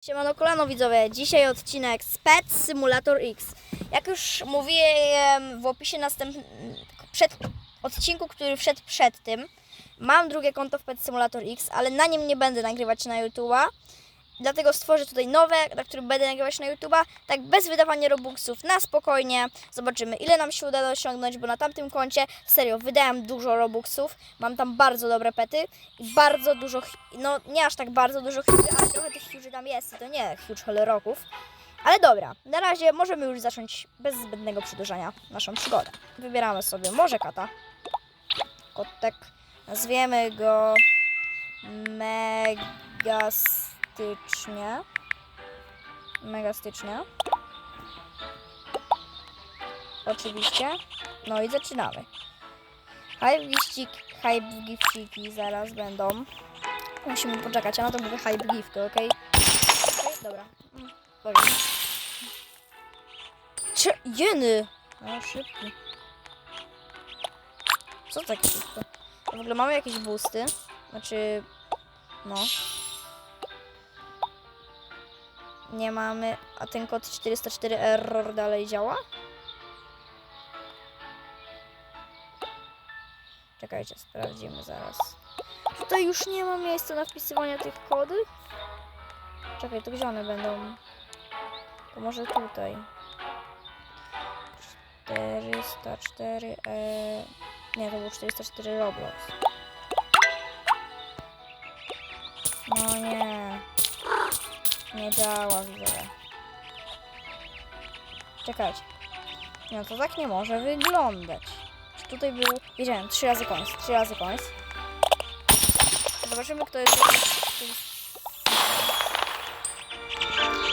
Siemano kolano widzowie, dzisiaj odcinek z Pet Simulator X. Jak już mówiłem w opisie następnym, przed odcinku, który wszedł przed tym, mam drugie konto w Pet Simulator X, ale na nim nie będę nagrywać na YouTube'a. Dlatego stworzę tutaj nowe, na którym będę nagrywać na YouTube'a, tak bez wydawania robuxów, na spokojnie. Zobaczymy ile nam się uda osiągnąć, bo na tamtym koncie serio wydałem dużo robuxów, mam tam bardzo dobre pety i bardzo dużo, no nie aż tak bardzo dużo huge, ale trochę tych huge tam jest i to nie huge holeroków. Ale dobra, na razie możemy już zacząć bez zbędnego przedłużania naszą przygodę. Wybieramy sobie może kata. Kotek. Nazwiemy go Megastycznie. Megastycznie. Oczywiście. No i zaczynamy. Hype gift, hype gifciki zaraz będą. Musimy poczekać, a na to mówię hype gifty, ok? Dobra. Powiem. Cze, jeny! No szybki. Co tak szybko? W ogóle mamy jakieś boosty. Znaczy, no. Nie mamy, a ten kod 404 error dalej działa? Czekajcie, sprawdzimy zaraz. Tutaj już nie ma miejsca na wpisywanie tych kodów. Czekaj, to gdzie one będą? To może tutaj. 404 e... Nie, to był 404 Roblox. No nie. Nie działa widzę. Czekajcie. No to tak nie może wyglądać. Czy tutaj był... Wiedziałem, trzy razy końc, trzy razy końc. Zobaczymy, kto jest...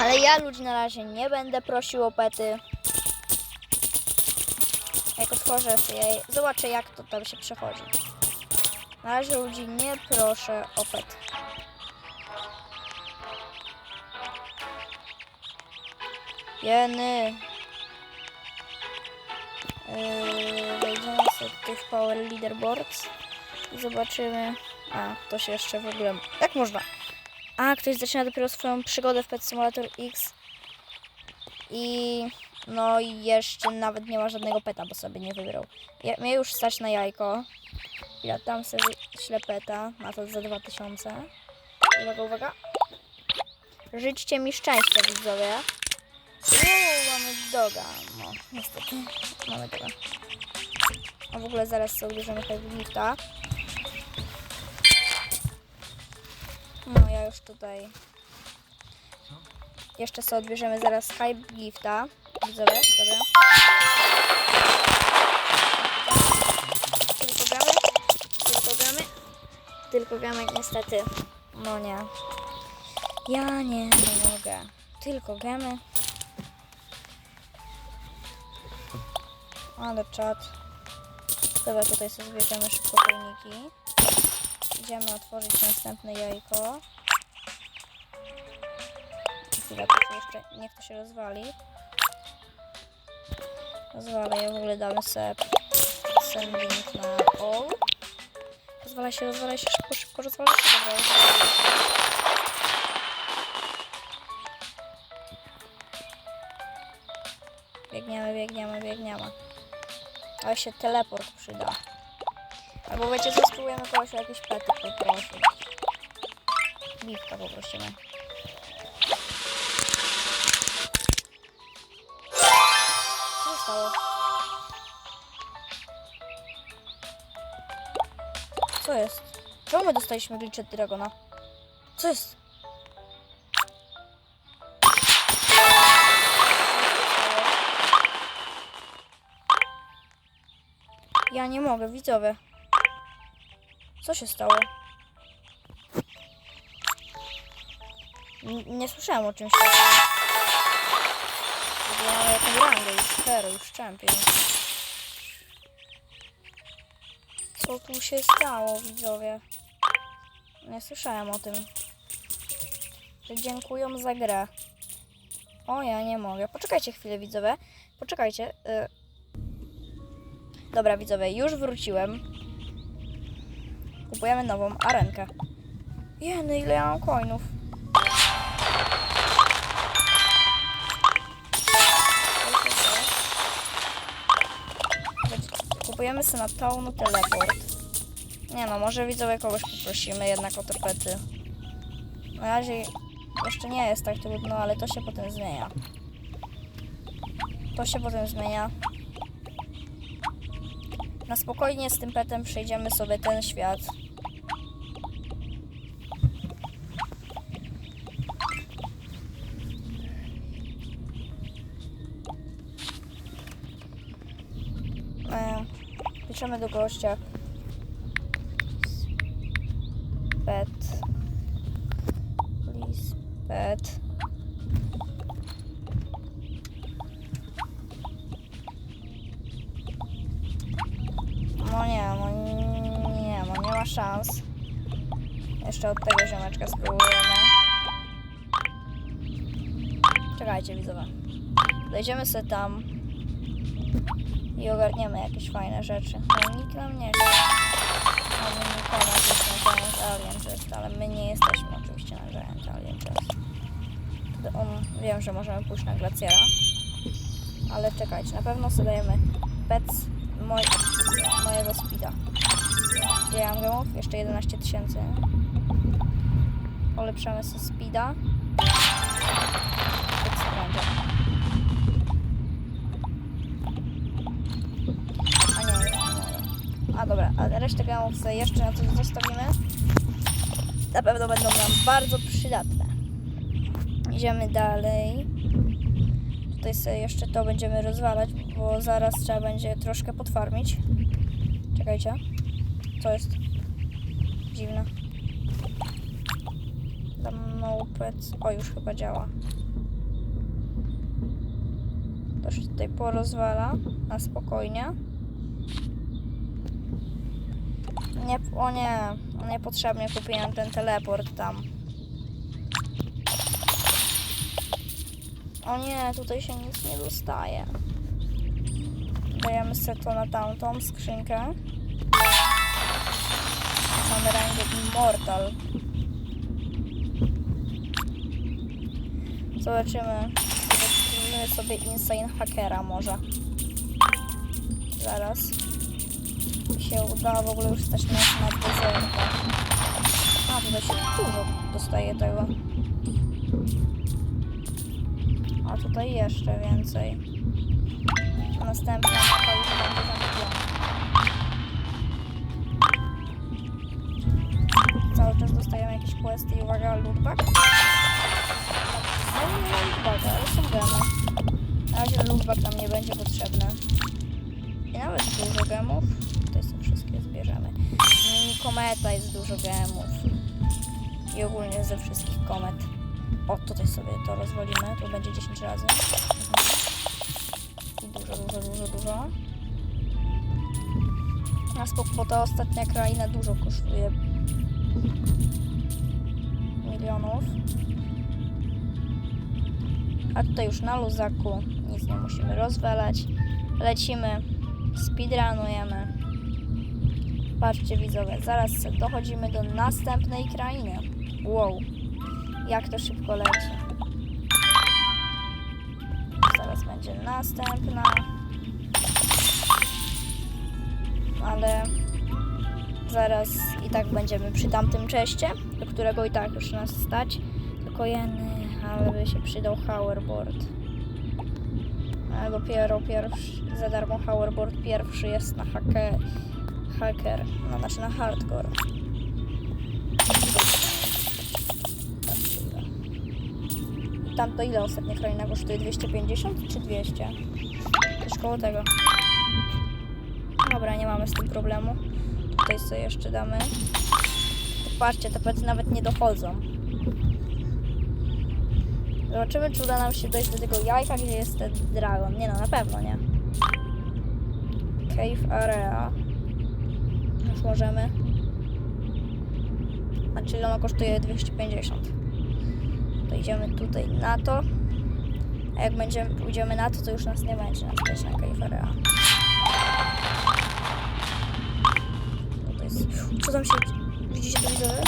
Ale ja ludzi na razie nie będę prosił o pety. Jak otworzę sobie, zobaczę jak to tam się przechodzi. Na razie ludzi nie proszę o pet. Jeny. Yy, wejdziemy sobie tych Power Leaderboards i zobaczymy. A, to się jeszcze w ogóle. Jak można? A, ktoś zaczyna dopiero swoją przygodę w Pet Simulator X. I no i jeszcze nawet nie ma żadnego peta, bo sobie nie wybrał. Ja, mnie już stać na jajko. Ja tam sobie ślepeta na to za 2000. Uwaga, uwaga. Życzcie mi szczęścia, widzowie. Uuu, mamy doga. No, niestety. Mamy doga. A w ogóle zaraz sobie bierzemy tego lifta. No, ja już tutaj. Jeszcze sobie odbierzemy zaraz Hype Gifta. Widzowie, dobra. Tylko gramy. Tylko gramy. Tylko gramy niestety. No nie. Ja nie mogę. Tylko gramy. Ale czat. Dobra, tutaj sobie zbierzemy szybko pojniki. Idziemy otworzyć następne jajko. Chwila, jeszcze, niech to się rozwali. Rozwala je, w ogóle damy sobie sending na all. Rozwala się, rozwala się, szybko, szybko, rozwala się, dobra, rozwala się. Biegniemy, biegniemy, biegniemy. Ale się teleport przyda. Albo wiecie co, spróbujemy kogoś o jakieś pety poprosić. Biwka poprosimy. Co stało? Co jest? Czemu my dostaliśmy glitchet Dragona? Co jest? Ja nie mogę, widzowie. Co się stało? N- nie słyszałem o czymś takim. Ja mam jakąś rangę już hero, już champion. Co tu się stało, widzowie? Nie słyszałem o tym. Że dziękują za grę. O, ja nie mogę. Poczekajcie chwilę, widzowie. Poczekajcie. Y Dobra, widzowie, już wróciłem. Kupujemy nową arenkę. Jeny, no ile ja mam coinów. Kupujemy sobie na teleport. Nie no, może widzowie kogoś poprosimy jednak o torpety. Na razie jeszcze nie jest tak trudno, ale to się potem zmienia. To się potem zmienia. Na spokojnie z tym petem przejdziemy sobie ten świat. E, piszemy do gościa. Pet. Please, pet. No nie, no nie, no nie ma szans. Jeszcze od tego ziomeczka spróbujemy. Czekajcie, widzowie. Dojdziemy sobie tam i ogarniemy jakieś fajne rzeczy. No nikt nam nie. Mamy nikogo jest na Giant Alien Chest, ale my nie jesteśmy oczywiście na Giant Alien Chest. Wtedy On, wiem, że możemy pójść na glaciera. Ale czekajcie, na pewno sobie dajemy pets moj, mojego speeda. Ile ja mam? Jeszcze 11 tysięcy. Ulepszamy sobie speeda. A nie, jeszcze nie. A dobra, a resztę gemów sobie jeszcze na coś zostawimy. Na pewno będą nam bardzo przydatne. Idziemy dalej. Tutaj sobie jeszcze to będziemy rozwalać, bo zaraz trzeba będzie troszkę potwarmić. Czekajcie. Co jest? Dziwne. Tam no pets. O, już chyba działa. To się tutaj porozwala na spokojnie. Nie, o nie, niepotrzebnie kupiłem ten teleport tam. O nie, tutaj się nic nie dostaje. Dajemy sobie to na tamtą skrzynkę. Mamy rangę Immortal. Zobaczymy. Zobaczymy sobie Insane Hackera może. Zaraz. Mi się uda w ogóle już stać na, na dezertach. A, tutaj się dużo dostaje tego. A tutaj jeszcze więcej. Następna mapa już będzie zamówiona. Cały czas dostajemy jakieś questy i uwaga, lootback. No nie ma lootbacka, ale są gemy. Na razie lootback nam nie będzie potrzebny. I nawet dużo gemów. Tutaj sobie wszystkie zbierzemy. Mini kometa jest dużo gemów. I ogólnie ze wszystkich komet. O, tutaj sobie to rozwalimy. Tu będzie 10 razy. Mhm. Dużo, dużo, dużo, dużo. Na skok, bo ta ostatnia kraina dużo kosztuje. Milionów. A tutaj już na luzaku nic nie musimy rozwalać. Lecimy, speedrunujemy. Patrzcie widzowie, zaraz dochodzimy do następnej krainy. Wow, jak to szybko leci. Zaraz będzie następna. Ale zaraz i tak będziemy przy tamtym czeście, do którego i tak już nas stać. Tylko jeny, ale by się przydał hoverboard. A dopiero pierwszy, za darmo hoverboard pierwszy jest na hacker, hacker, no znaczy na hardcore. Tam to ile ostatnia kraina kosztuje? 250 czy 200? Też koło tego. Dobra, nie mamy z tym problemu. Tutaj sobie jeszcze damy. Patrzcie, te pety nawet nie dochodzą. Zobaczymy, czy uda nam się dojść do tego jajka, gdzie jest ten dragon. Nie no, na pewno nie. Cave Area. Już możemy. A czyli ono kosztuje 250. To idziemy tutaj na to. A jak będziemy, pójdziemy na to, to już nas nie będzie na stać na Cave Area. To jest... Co tam się... Widzicie to widzowie?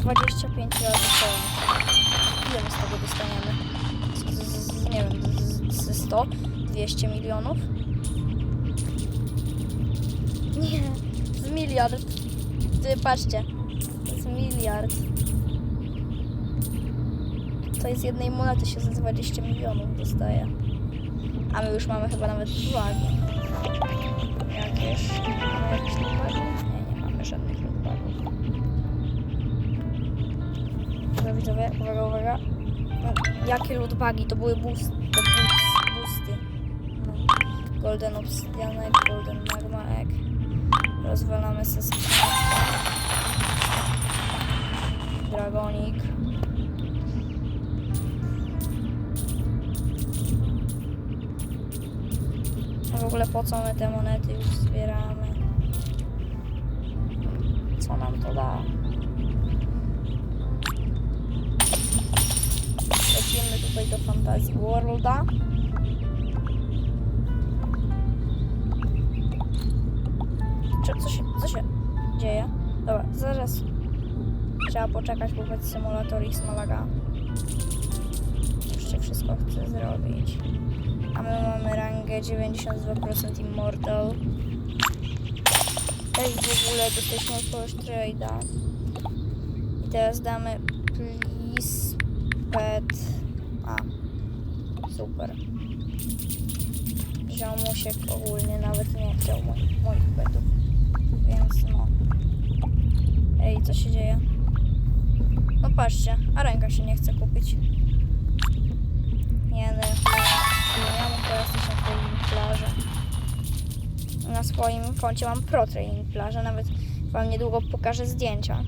25 razy. My z tego dostaniemy? Z, z, z, nie wiem, z, ze 100? 200 milionów? Nie, z miliard. Ty, patrzcie. Jest miliard. To jest jednej monety się za 20 milionów dostaje. A my już mamy chyba nawet uwagi. Jakieś... Jakieś uwagi? Widzowie, uwaga, uwaga. No, jakie lootbagi? To były boost, to boost, boosty. No. Golden Obsidian Egg, Golden Magma Egg. Rozwalamy se. Dragonik. A w ogóle po co my te monety już zbieramy? Co nam to da? Lecimy tutaj do Fantasy Worlda. Czy, co, się, co się dzieje? Dobra, zaraz trzeba poczekać, bo będzie symulator X Malaga. Jeszcze wszystko chcę zrobić. A my mamy rangę 92% Immortal. Ej, w ogóle dostaliśmy odpowiedź trade'a. I teraz damy please pet. Super. Ziomusiek ogólnie nawet nie chciał moich, moich petów. Więc no. Ej, co się dzieje? No patrzcie, a ręka się nie chce kupić. Nie, no. Ja mam teraz też na swoim plaży. Na swoim koncie mam Pro Training nawet wam niedługo pokażę zdjęcia.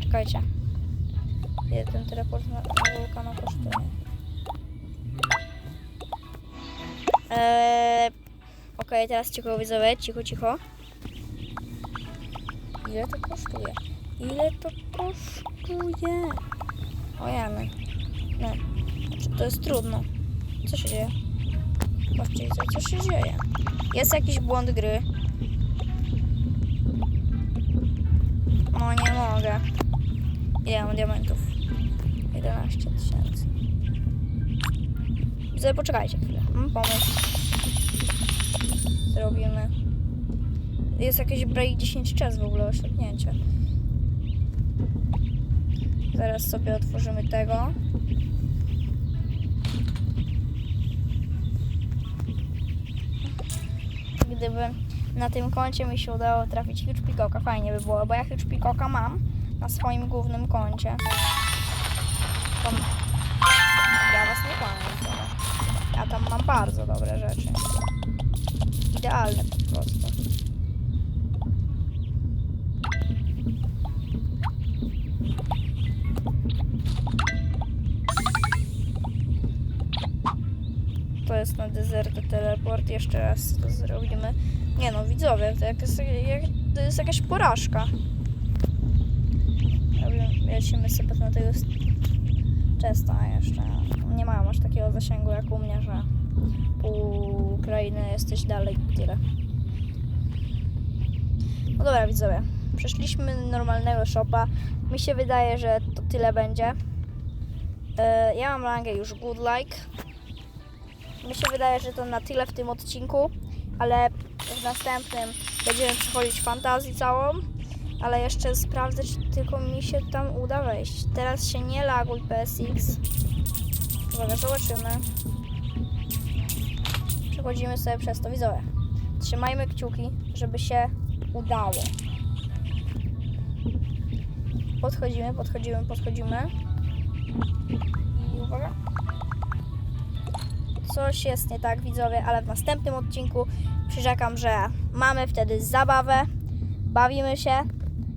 Czekajcie. Ile ten teleport na, na wulkana kosztuje? Eee, Okej, teraz cicho widzowie, cicho, cicho. Ile to kosztuje? Ile to kosztuje? O jamy. No. Znaczy, to jest trudno. Co się dzieje? Patrzcie, co się dzieje? Jest jakiś błąd gry. No nie mogę. Ile mam diamentów? 11 tysięcy. Sobie poczekajcie chwilę. Mam pomysł. Zrobimy. Jest jakieś break 10 czas w ogóle osiągnięcie. Zaraz sobie otworzymy tego. Gdyby na tym koncie mi się udało trafić Huge Peacocka, fajnie by było, bo ja Huge Peacocka mam na swoim głównym koncie. To... Ja was nie kłamię. Ja tam mam bardzo dobre rzeczy. Idealne po prostu. To jest na dezerty teleport. Jeszcze raz to zrobimy. Nie no, widzowie, to, jak jest, jak, to jest jakaś porażka. Robimy- Lecimy sobie na tego Czesta jeszcze. Nie mają aż takiego zasięgu jak u mnie, że pół Ukrainy jesteś dalej tyle. No dobra widzowie, przeszliśmy normalnego shopa. Mi się wydaje, że to tyle będzie. E, ja mam rangę już good like. Mi się wydaje, że to na tyle w tym odcinku, ale w następnym będziemy przechodzić fantazję całą, ale jeszcze sprawdzę, czy tylko mi się tam uda wejść. Teraz się nie laguj PSX. Uwaga, zobaczymy. Przechodzimy sobie przez to widzowie. Trzymajmy kciuki, żeby się udało. Podchodzimy, podchodzimy, podchodzimy. I uwaga. Coś jest nie tak, widzowie, ale w następnym odcinku przyrzekam, że mamy wtedy zabawę, bawimy się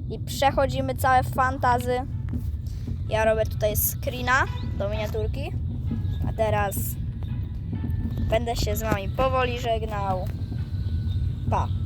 i przechodzimy całe fantazy. Ja robię tutaj screena do miniaturki, a teraz będę się z wami powoli żegnał. Pa!